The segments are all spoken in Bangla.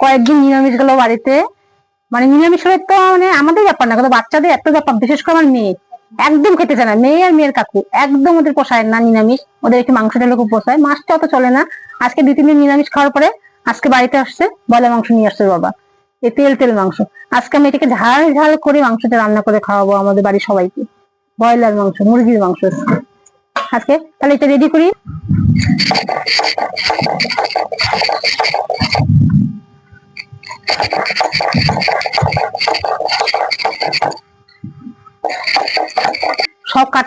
কয়েকদিন নিরামিষ গেল বাড়িতে। মানে নিরামিষ হলে তো মানে আমাদের ব্যাপার না, কিন্তু বাচ্চাদের এত ব্যাপার, বিশেষ করে আমার মেয়ে। একদম খেতে চায় না, মেয়ে আর মেয়ের কাকু, একদম ওদের পোষায় না নিরামিষ। ওদের একটু মাংস টাইলে খুব পোষায়, মাছটা অত চলে না। আজকে দুই, তিন দিন নিরামিষ খাওয়ার পরে আজকে বাড়িতে আসছে বলে মাংস নিয়ে আসছে বাবা। এই তেল তেল মাংস। আজকে আমি এটাকে ঝাল ঝাল করে মাংসটা রান্না করে খাওয়াবো আমাদের বাড়ির সবাইকে। ব্রয়লার মাংস, মুরগির মাংস। আজকে তাহলে এটা রেডি করি।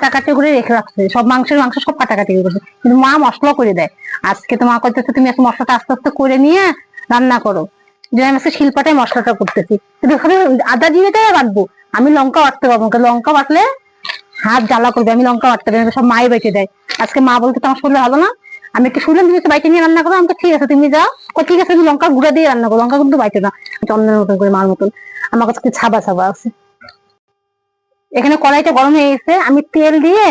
কাটাকাটি করে রেখে রাখছে। সব মাংসের মাংস সব কাটাকাটি করে করছে কিন্তু মা মশলা করে দেয়। আজকে তো মা করতেছে, তুমি একটা মশলাটা আস্তে আস্তে করে নিয়ে রান্না করো। যে আমি আজকে শিল্পাটাই মশলাটা করতেছি। ওখানে আদা জিরেটাই বাটবো। আমি লঙ্কা বাটতে পারব লঙ্কা বাটলে হাত জ্বালা করবে। আমি লঙ্কা বাটতে পারি সব মাই বেটে দেয়। আজকে মা বলতে তোমার শরীরে ভালো না? আমি একটু শুনলাম তুমি বাইটে নিয়ে রান্না করো। আমাকে ঠিক আছে, তুমি যাও। ঠিক আছে, তুমি লঙ্কা গুঁড়া দিয়ে রান্না করো। লঙ্কা কিন্তু বাইটে না। চন্দনের মতন করে মার মতন। আমার কাছে ছাবা ছাবা আছে। এখানে কড়াইটা গরম হয়ে গেছে, আমি তেল দিয়ে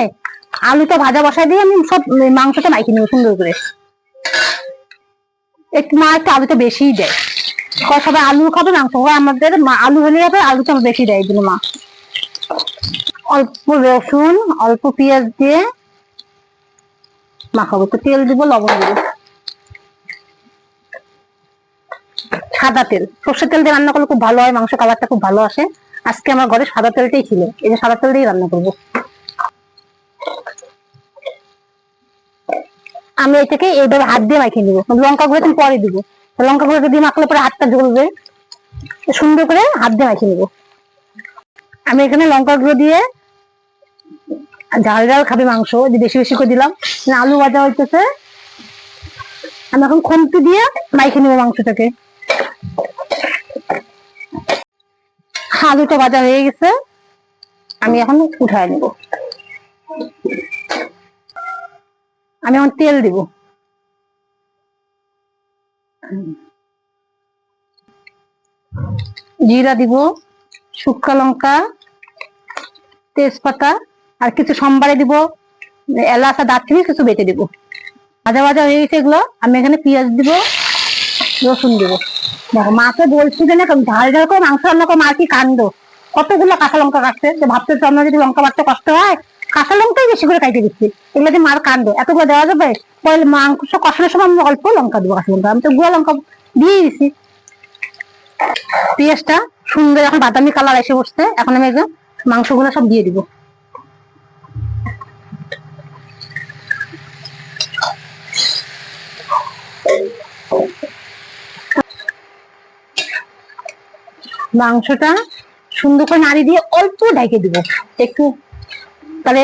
আলুটা ভাজা বসাই দিয়ে আমি সব মাংসটা মাইকে নেব সুন্দর করে। একটু মা একটু আলুটা বেশিই দেয়। সবাই আলু খাবে, মাংস খাবে, আমাদের আলু হলে যাবে আলুটা আমার বেশি দেয় মা। অল্প রসুন, অল্প পেঁয়াজ দিয়ে মাখাবো। তো তেল দিব, লবণ দিব। সাদা তেল। সর্ষের তেল দিয়ে রান্না করলে খুব ভালো হয়, মাংস কালারটা খুব ভালো আসে। আজকে আমার ঘরে সাদা তেলটাই ছিল। এই যে সাদা তেল দিয়ে রান্না করব। আমি এটাকে এইভাবে হাত দিয়ে মাখিয়ে নিবো। লঙ্কা গুঁড়ো তুমি পরে দিব। লঙ্কা গুঁড়ো দিয়ে মাখলে পরে হাতটা জ্বলবে সুন্দর করে হাত দিয়ে মাখিয়ে নিবো। আমি এখানে লঙ্কা গুঁড়ো দিয়ে ঝাল ঝাল খাবে মাংস। যে বেশি বেশি করে দিলাম। আলু ভাজা হইতেছে। আমি এখন খুন্তি দিয়ে মাইখে নিবো মাংসটাকে। আলুটা ভাজা হয়ে গেছে। আমি এখন উঠায় নিব। আমি এখন তেল দিব। জিরা দিব শুকনো লঙ্কা, তেজপাতা, আর কিছু সম্বারে দিব, এলাচ আর কিছু বেটে দিব। ভাজা ভাজা হয়ে গেছে এগুলো। আমি এখানে পেঁয়াজ দিব, রসুন দিব। দেখো, মাকে বলছি যে না ঝাল ঝাল করে মাংস রান্না করে মার কি কাণ্ড? কতগুলো কাঁচা লঙ্কা কাটছে? যে ভাবতে আমরা যদি লঙ্কা বাড়তে কষ্ট হয়, কাঁচা লঙ্কাই বেশি করে কাটে দিচ্ছি। এগুলো যে মার কাণ্ড, এতগুলো দেওয়া যাবে? পরে মাংস কষানোর সময় আমি অল্প লঙ্কা দিব কাঁচা লঙ্কা। আমি তো গুঁড়া লঙ্কা দিয়ে দিছি। পেঁয়াজটা সুন্দর এখন বাদামি কালার এসে বসছে। এখন আমি একদম মাংসগুলো সব দিয়ে দিব। মাংসটা সুন্দর করে নাড়ি দিয়ে অল্প ঢেকে দিব। একটু তাহলে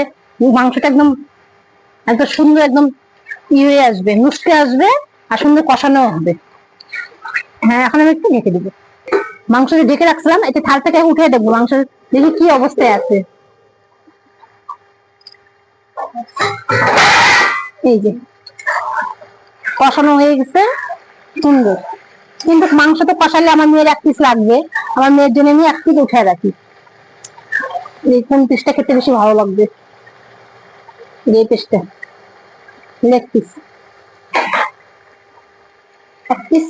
মাংসটা একদম একদম সুন্দর একদম ই হয়ে আসবে, নুসকে আসবে আর সুন্দর কষানো হবে। হ্যাঁ এখন আমি একটু ঢেকে দিব। মাংস ঢেকে রাখছিলাম এটা থাল থেকে উঠে দেখব মাংস দেখি কি অবস্থায় আছে। এই যে কষানো হয়ে গেছে, সুন্দর। কিন্তু মাংস তো কষালে আমার মেয়ের এক পিস লাগবে। আমার মেয়ের জন্য আমি এক পিস উঠে রাখি। এই কোন পিসটা খেতে বেশি ভালো লাগবে? এই পিসটা। Leg piece. এক পিস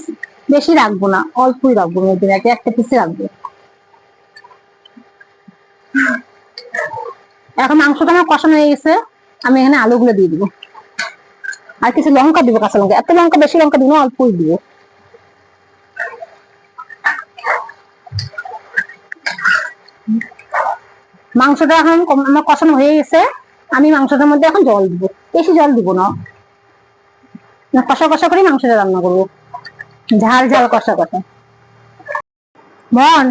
বেশি রাখব না, অল্পই রাখব মেয়ের জন্য একটা পিসে রাখব। এখন মাংসটা আমার কষানো হয়ে গেছে, আমি এখানে আলুগুলো দিয়ে দিব। আর কিছু লঙ্কা দিব, কাঁচা লঙ্কা। এত লঙ্কা, বেশি লঙ্কা দিব না, অল্পই দিব। মাংসটা এখন আমার কষানো হয়ে গেছে। আমি মাংসটার মধ্যে এখন জল দিব। বেশি জল দিব না। কষা কষা করে মাংসটা রান্না করব। ঝাল ঝাল কষা কষা। মন,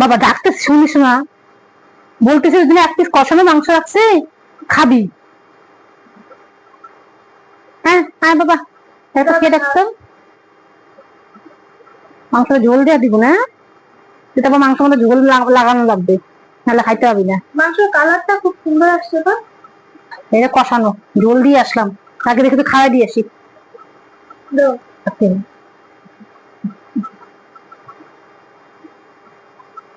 বাবা ডাকতে শুনিস না। বলতেছিস তুমি এক পিস কষানো মাংস রাখছি, খাবি। হ্যাঁ হ্যাঁ বাবা। এটা কে ডাকতো মাংসটা ঝোল দেওয়া দিব না। আবার মাংস মধ্যে ঝোল লাগানো লাগবে। নাহলে খাইতে পারবি না। মাংসের কালারটা খুব সুন্দর আসছে তো এটা কষানো ঝোল দিয়ে আসলাম। তাকে দেখে তো খাওয়া দিয়ে আসি।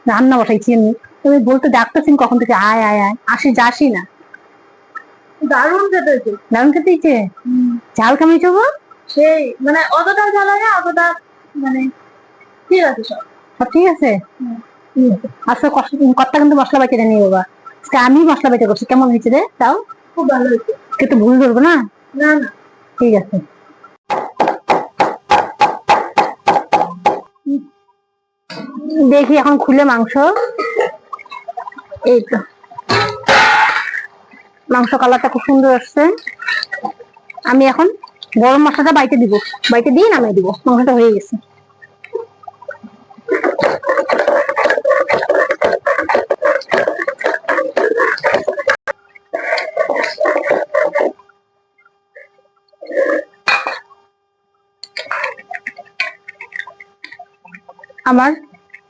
রান্না বসাইছি আমি। তুমি বলতে ডাকতেছি কখন থেকে? আয় আয় আয়। আসি যাসি না। দারুণ খেতে দারুণ খেতে ইচ্ছে ঝাল কেমন চোখো সেই মানে অতটা ঝাল না অতটা মানে ঠিক আছে সব। সব ঠিক আছে। আজকে কর্তা কিন্তু মশলা বাটিটা নিয়ে বাবা। আজকে আমি মশলা বাটি করছি। কেমন হয়েছে রে? তাও? খুব ভালো হয়েছে। কিন্তু ভুল ধরবো না? না না। ঠিক আছে। দেখি এখন খুলে মাংস। এই তো। মাংস কালারটা খুব সুন্দর আসছে। আমি এখন গরম মশলাটা বাইতে দিব। বাইতে দিয়ে নামিয়ে দিব। মাংসটা হয়ে গেছে। আমার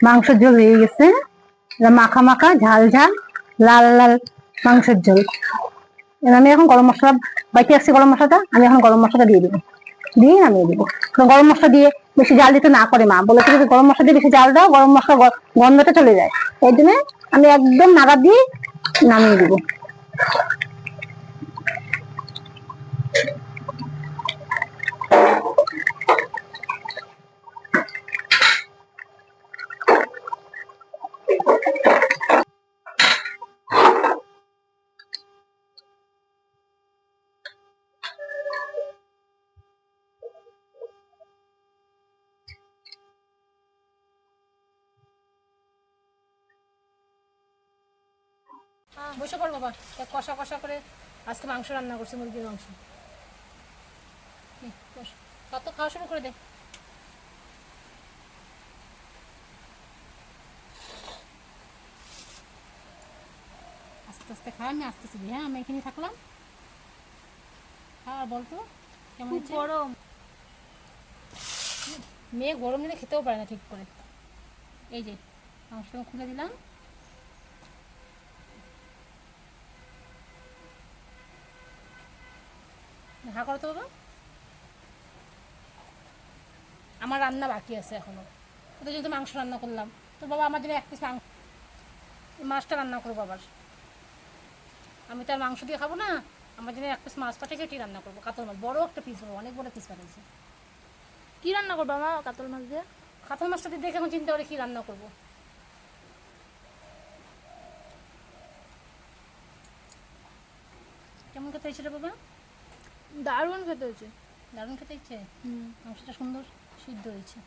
মাংসের ঝোল হয়ে গেছে। মাখা মাখা, ঝাল ঝাল, লাল লাল মাংসের ঝোল। আমি এখন গরম মশলা বাইতে আসছি গরম মশলাটা, আমি এখন গরম মশলাটা দিয়ে দিব। দিয়ে নামিয়ে দিব। গরম মশলা দিয়ে বেশি জাল দিতে না করে মা, বলেছে যে গরম মশলা দিয়ে বেশি জাল দাও, গরম মশলা গন্ধটা চলে যায়। এই জন্য আমি একদম নাড়া দিয়ে নামিয়ে দিব। বসে পড় বাবা। কষা কষা করে আজকে মাংস রান্না করছি মুরগির মাংস। কত খাওয়া শুরু করে দে। আস্তে আস্তে খা আমি আস্তে আস্তে হ্যাঁ আমি এখানে থাকলাম। হ্যাঁ বলতো কেমন গরম। মেয়ে গরম দিলে খেতেও পারে না ঠিক করে। এই যে মাংসটা খুলে দিলাম। হা করো তো বাবা আমার রান্না বাকি আছে এখনও। ওদের জন্য মাংস রান্না করলাম। তো বাবা আমার জন্য এক পিস মাংস মাছটা রান্না করব আবার। আমি তো আর মাংস দিয়ে খাব না। আমার জন্য এক পিস মাছ পাঠিয়ে কেটে রান্না করব। কাতল মাছ বড় একটা পিস অনেক বড় পিস পাঠিয়েছে কী রান্না করব মা কাতল মাছ দিয়ে? কাতল মাছটা দিয়ে দেখে এখন চিন্তা করে কি রান্না করব। কেমন খেতে হয়েছে রে বাবা? দারুণ খেতে হয়েছে। দারুণ খেতে ইচ্ছে মাংসটা সুন্দর সিদ্ধ হয়েছে।